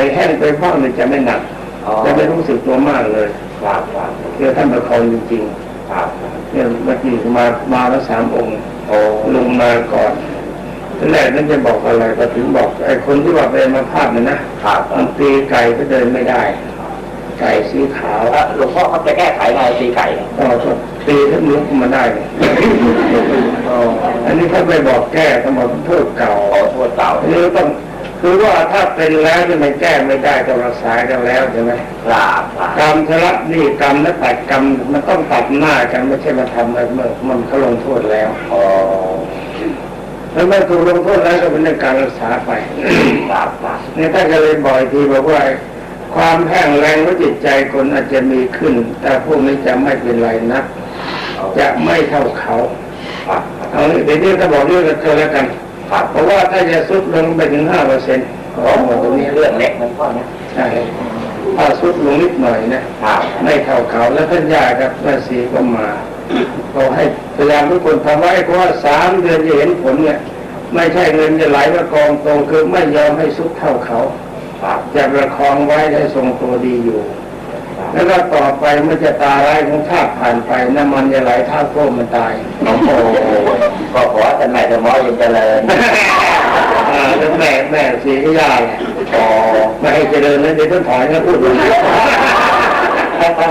อยแห้งไปบ้างเนี่ยจะไม่หนักอ๋อจะไม่รู้สึกตัวมากเลยครับครับคือท่านประคองจริงครับๆเนี่ยเมื่อกี้มามาแล้วสามองค์โอ้ลงมาก่อนทีแรกนั่นจะบอกอะไรก็ถึงบอกไอ้คนที่ว่าเป็นมาพาดเนี่ยนะครับมันตีไก่ก็เดินไม่ได้ไก่สีขาวแล้วหลวงพ่อเขาจะแก้ไขไงตีไก่เนี่ยก็ก็ตีถ้าลุกขึ้นมาได้เนี่ยอ๋ออันนี้ถ้าไปบอกแก้ต้องบอกโทษเก่าขอโทษเก่าอันนี้ต้อง คือว่าถ้าเป็นแล้วที่มันแก้ไม่ได้ต้องรักษากันแล้วใช่ไหมครับครับกรรมชลับนี่กรรมและตัดกรรมมันต้องตัดหน้ากันไม่ใช่มาทำอะไรเมื่อมันเขาลงโทษแล้วอ๋อแล้วเมื่อถูกลงโทษแล้วก็เป็นเรื่องการรักษาไปครับครับเนี่ยท่านก็เลยบอกอีกทีบอกว่าความแห้งแรงของจิตใจคนอาจจะมีขึ้น แต่พวกนี้จะไม่เป็นไรนะจะไม่เท่าเขาครับเอาเดี๋ยวนี้ถ้าบอกเรื่องกันเธอแล้วกันครับ เพราะว่าถ้าจะซุดลงไปถึงห้าเปอร์เซ็นต์โอ้โหตรงนี้เรื่องเล็กมันก็เนี่ยใช่ถ้าซุดลงนิดหน่อยนะครับไม่เท่าเขาแล้วท่านยาครับแม่สีก็มาเขาให้พยายามทุกคนทำไว้เพราะว่าสามเดือนจะเห็นผลเนี่ย ไม่ใช่เงินจะไหลมากองโตคือไม่ยอมให้ซุดเท่าเขาครับจะประคองไว้ให้ทรงตัวดีอยู่ แล้วก็ต่อไปเมื่อจะตาร้ายของชาติผ่านไปน้ำมันจะไหลท่าโค้งมันตายโอ้โหก็ขอ ท่านแม่ธรรมะยังเจริญอ่าแล้วแม่แม่สีก็ยากแหละอ๋อไม่ให้เจริญแล้วเดี๋ยวต้องถอยนะพูดเลยก็ไอ้แม่